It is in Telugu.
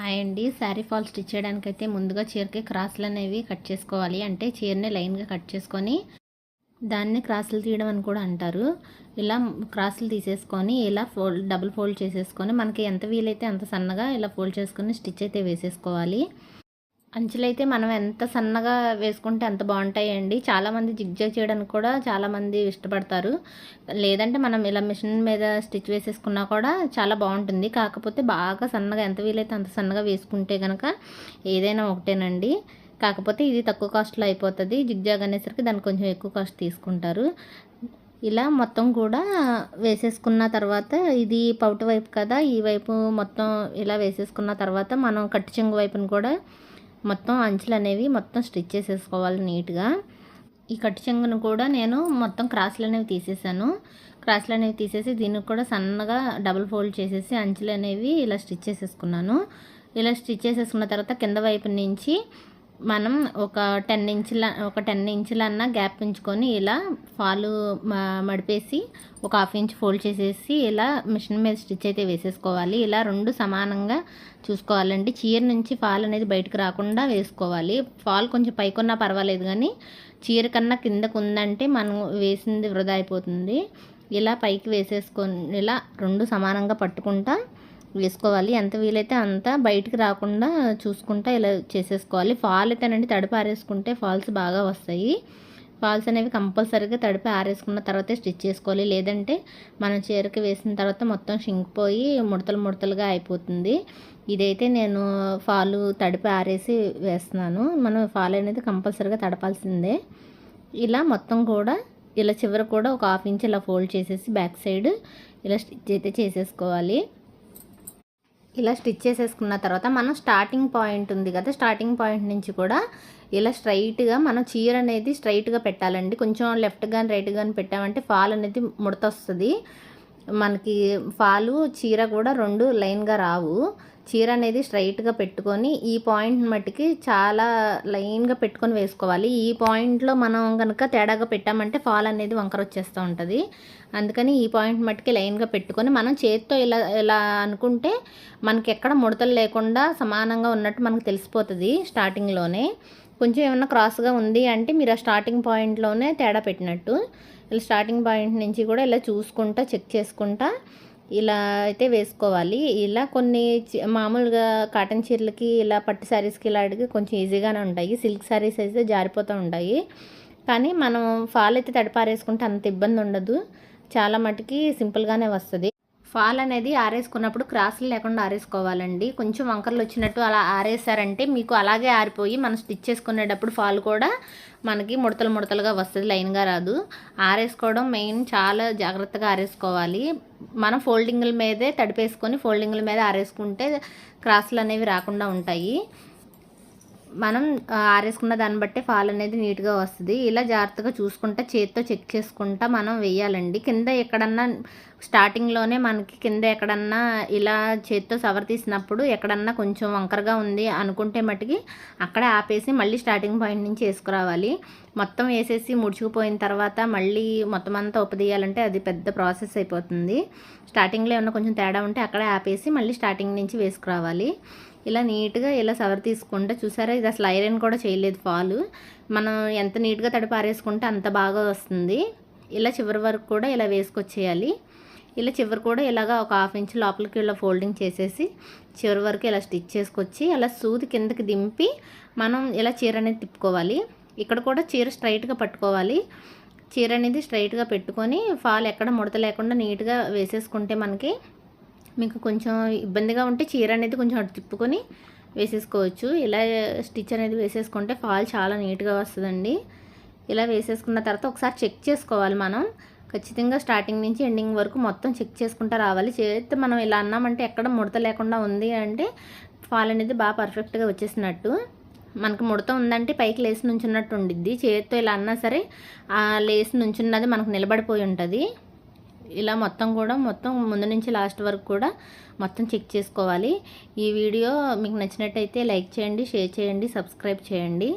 హాయ్ అండి. శారీ ఫాల్ స్టిచ్ చేయడానికి అయితే ముందుగా చీరకి క్రాసులు అనేవి కట్ చేసుకోవాలి. అంటే చీరని లైన్గా కట్ చేసుకొని దాన్ని క్రాసులు తీయడం అని కూడా అంటారు. ఇలా క్రాసులు తీసేసుకొని ఇలా ఫోల్డ్ డబుల్ ఫోల్డ్ చేసేసుకొని మనకి ఎంత వీలైతే అంత సన్నగా ఇలా ఫోల్డ్ చేసుకొని స్టిచ్ అయితే వేసేసుకోవాలి. అంచులైతే మనం ఎంత సన్నగా వేసుకుంటే అంత బాగుంటాయండి. చాలామంది జిగ్జాగ్ చేయడానికి కూడా చాలామంది ఇష్టపడతారు. లేదంటే మనం ఇలా మిషన్ మీద స్టిచ్ వేసేసుకున్నా కూడా చాలా బాగుంటుంది. కాకపోతే బాగా సన్నగా ఎంత వీలైతే అంత సన్నగా వేసుకుంటే కనుక ఏదైనా ఒకటేనండి. కాకపోతే ఇది తక్కువ కాస్ట్లో అయిపోతుంది. జిగ్జాగ్ అనేసరికి దానికి కొంచెం ఎక్కువ కాస్ట్ తీసుకుంటారు. ఇలా మొత్తం కూడా వేసేసుకున్న తర్వాత ఇది పౌట వైపు కదా ఈ వైపు మొత్తం ఇలా వేసేసుకున్న తర్వాత మనం కట్టు చెంగు వైపును కూడా మొత్తం అంచులు అనేవి మొత్తం స్టిచ్ చేసేసుకోవాలి నీట్గా. ఈ కట్టు చెంగును కూడా నేను మొత్తం క్రాస్లు అనేవి తీసేసాను. క్రాస్లు అనేవి తీసేసి దీనికి కూడా సన్నగా డబుల్ ఫోల్డ్ చేసేసి అంచులు అనేవి ఇలా స్టిచ్ చేసేసుకున్నాను. ఇలా స్టిచ్ చేసేసుకున్న తర్వాత కింద వైపు నుంచి మనం ఒక టెన్ ఇంచుల ఒక టెన్ ఇంచులన్నా గ్యాప్ ఉంచుకొని ఇలా ఫాలు మడిపేసి ఒక హాఫ్ ఇంచ్ ఫోల్డ్ చేసేసి ఇలా మిషన్ మీద స్టిచ్ అయితే వేసేసుకోవాలి. ఇలా రెండు సమానంగా చూసుకోవాలండి. చీర నుంచి ఫాల్ అనేది బయటకు రాకుండా వేసుకోవాలి. ఫాల్ కొంచెం పైకున్నా పర్వాలేదు కానీ చీర కన్నా కిందకు ఉందంటే మనం వేసింది వృధా అయిపోతుంది. ఇలా పైకి వేసేసుకొని ఇలా రెండు సమానంగా పట్టుకుంటా వేసుకోవాలి. ఎంత వీలైతే అంత బయటికి రాకుండా చూసుకుంటా ఇలా చేసేసుకోవాలి. ఫాల్ అయితేనండి తడిపి ఆరేసుకుంటే ఫాల్స్ బాగా వస్తాయి. ఫాల్స్ అనేవి కంపల్సరీగా తడిపి ఆరేసుకున్న తర్వాతే స్టిచ్ చేసుకోవాలి. లేదంటే మనం చీరకి వేసిన తర్వాత మొత్తం షింకిపోయి ముడతలు ముడతలుగా అయిపోతుంది. ఇదైతే నేను ఫాలు తడిపి ఆరేసి వేస్తున్నాను. మనం ఫాల్ అనేది కంపల్సరీగా తడపాల్సిందే. ఇలా మొత్తం కూడా ఇలా చివర కూడా ఒక హాఫ్ ఇంచ్ ఇలా ఫోల్డ్ చేసేసి బ్యాక్ సైడ్ ఇలా స్టిచ్ అయితే చేసేసుకోవాలి. ఇలా స్టిచ్ చేసేసుకున్న తర్వాత మనం స్టార్టింగ్ పాయింట్ ఉంది కదా స్టార్టింగ్ పాయింట్ నుంచి కూడా ఇలా స్ట్రైట్గా మనం చీర అనేది స్ట్రైట్గా పెట్టాలండి. కొంచెం లెఫ్ట్ కానీ రైట్ కానీ పెట్టామంటే ఫాల్ అనేది ముడత వస్తుంది మనకి ఫాలు చీర కూడా రెండు లైన్గా రావు. చీర అనేది స్ట్రైట్గా పెట్టుకొని ఈ పాయింట్ మట్టుకి చాలా లైన్గా పెట్టుకొని వేసుకోవాలి. ఈ పాయింట్లో మనం కనుక తేడాగా పెట్టామంటే ఫాల్ అనేది వంకర వచ్చేస్తూ ఉంటుంది. అందుకని ఈ పాయింట్ మట్టుకి లైన్గా పెట్టుకొని మనం చేతితో ఇలా ఇలా అనుకుంటే మనకి ఎక్కడ ముడతలు లేకుండా సమానంగా ఉన్నట్టు మనకు తెలిసిపోతుంది స్టార్టింగ్లోనే కొంచెం ఏమన్నా క్రాస్గా ఉంది అంటే మీరు ఆ స్టార్టింగ్ పాయింట్లోనే తేడా పెట్టినట్టు. ఇలా స్టార్టింగ్ పాయింట్ నుంచి కూడా ఇలా చూసుకుంటా చెక్ చేసుకుంటా ఇలా అయితే వేసుకోవాలి. ఇలా కొన్ని మామూలుగా కాటన్ చీరలకి ఇలా పట్టు శారీస్కి ఇలాంటివి కొంచెం ఈజీగానే ఉంటాయి. సిల్క్ శారీస్ అయితే జారిపోతూ ఉంటాయి. కానీ మనం ఫాల్ అయితే తడిపారేసుకుంటే అంత ఇబ్బంది ఉండదు. చాలా మటుకి సింపుల్గానే వస్తుంది. ఫాల్ అనేది ఆరేసుకున్నప్పుడు క్రాసులు లేకుండా ఆరేసుకోవాలండి. కొంచెం వంకర్లు వచ్చినట్టు అలా ఆరేసారంటే మీకు అలాగే ఆరిపోయి మనం స్టిచ్ చేసుకునేటప్పుడు ఫాల్ కూడా మనకి ముడతలు ముడతలుగా వస్తుంది లైన్గా రాదు. ఆరేసుకోవడం మెయిన్ చాలా జాగ్రత్తగా ఆరేసుకోవాలి. మనం ఫోల్డింగ్ల మీదే తడిపేసుకొని ఫోల్డింగ్ల మీద ఆరేసుకుంటే క్రాసులు అనేవి రాకుండా ఉంటాయి. మనం ఆరేసుకున్న దాన్ని బట్టే ఫాల్ అనేది నీట్గా వస్తుంది. ఇలా జాగ్రత్తగా చూసుకుంటా చేతితో చెక్ చేసుకుంటా మనం వేయాలండి. కింద ఎక్కడన్నా స్టార్టింగ్లోనే మనకి కింద ఎక్కడన్నా ఇలా చేతితో సవర్ తీసినప్పుడు ఎక్కడన్నా కొంచెం వంకరగా ఉంది అనుకుంటే మటుకి అక్కడే ఆపేసి మళ్ళీ స్టార్టింగ్ పాయింట్ నుంచి వేసుకురావాలి. మొత్తం వేసేసి ముడుచుకుపోయిన తర్వాత మళ్ళీ మొత్తం అంతా ఉపదీయాలంటే అది పెద్ద ప్రాసెస్ అయిపోతుంది. స్టార్టింగ్లో ఏమన్నా కొంచెం తేడా ఉంటే అక్కడే ఆపేసి మళ్ళీ స్టార్టింగ్ నుంచి వేసుకురావాలి. ఇలా నీట్గా ఇలా సవర్ తీసుకుంటే చూసారా? ఇది అసలు ఐరన్ కూడా చేయలేదు ఫాలు. మనం ఎంత నీట్గా తడి పారేసుకుంటే అంత బాగా వస్తుంది. ఇలా చివరి వరకు కూడా ఇలా వేసుకొచ్చేయాలి. ఇలా చివరి కూడా ఇలాగా ఒక హాఫ్ ఇంచ్ లోపలికి ఇలా ఫోల్డింగ్ చేసేసి చివరి వరకు ఇలా స్టిచ్ చేసుకొచ్చి అలా సూది కిందకి దింపి మనం ఇలా చీర అనేది తిప్పుకోవాలి. ఇక్కడ కూడా చీర స్ట్రైట్గా పట్టుకోవాలి. చీర అనేది స్ట్రైట్గా పెట్టుకొని ఫాల్ ఎక్కడ ముడత లేకుండా నీట్గా వేసేసుకుంటే మనకి మీకు కొంచెం ఇబ్బందిగా ఉంటే చీర అనేది కొంచెం అటు తిప్పుకొని వేసేసుకోవచ్చు. ఇలా స్టిచ్ అనేది వేసేసుకుంటే ఫాల్ చాలా నీట్గా వస్తుందండి. ఇలా వేసేసుకున్న తర్వాత ఒకసారి చెక్ చేసుకోవాలి మనం. ఖచ్చితంగా స్టార్టింగ్ నుంచి ఎండింగ్ వరకు మొత్తం చెక్ చేసుకుంటూ రావాలి. చేస్తే మనం ఇలా అన్నామంటే ఎక్కడ ముడత లేకుండా ఉంది అంటే ఫాల్ అనేది బాగా పర్ఫెక్ట్గా వచ్చేసినట్టు. మనకు ముడత ఉందంటే పైకి లేసి నుంచున్నట్టు ఉండిద్ది. చేతితో ఇలా అన్నా సరే ఆ లేసి నుంచున్నది మనకు నిలబడిపోయి ఉంటుంది. ఇలా మొత్తం కూడా మొత్తం ముందు నుంచి లాస్ట్ వరకు కూడా మొత్తం చెక్ చేసుకోవాలి. ఈ వీడియో మీకు నచ్చినట్టయితే లైక్ చేయండి షేర్ చేయండి సబ్స్క్రైబ్ చేయండి.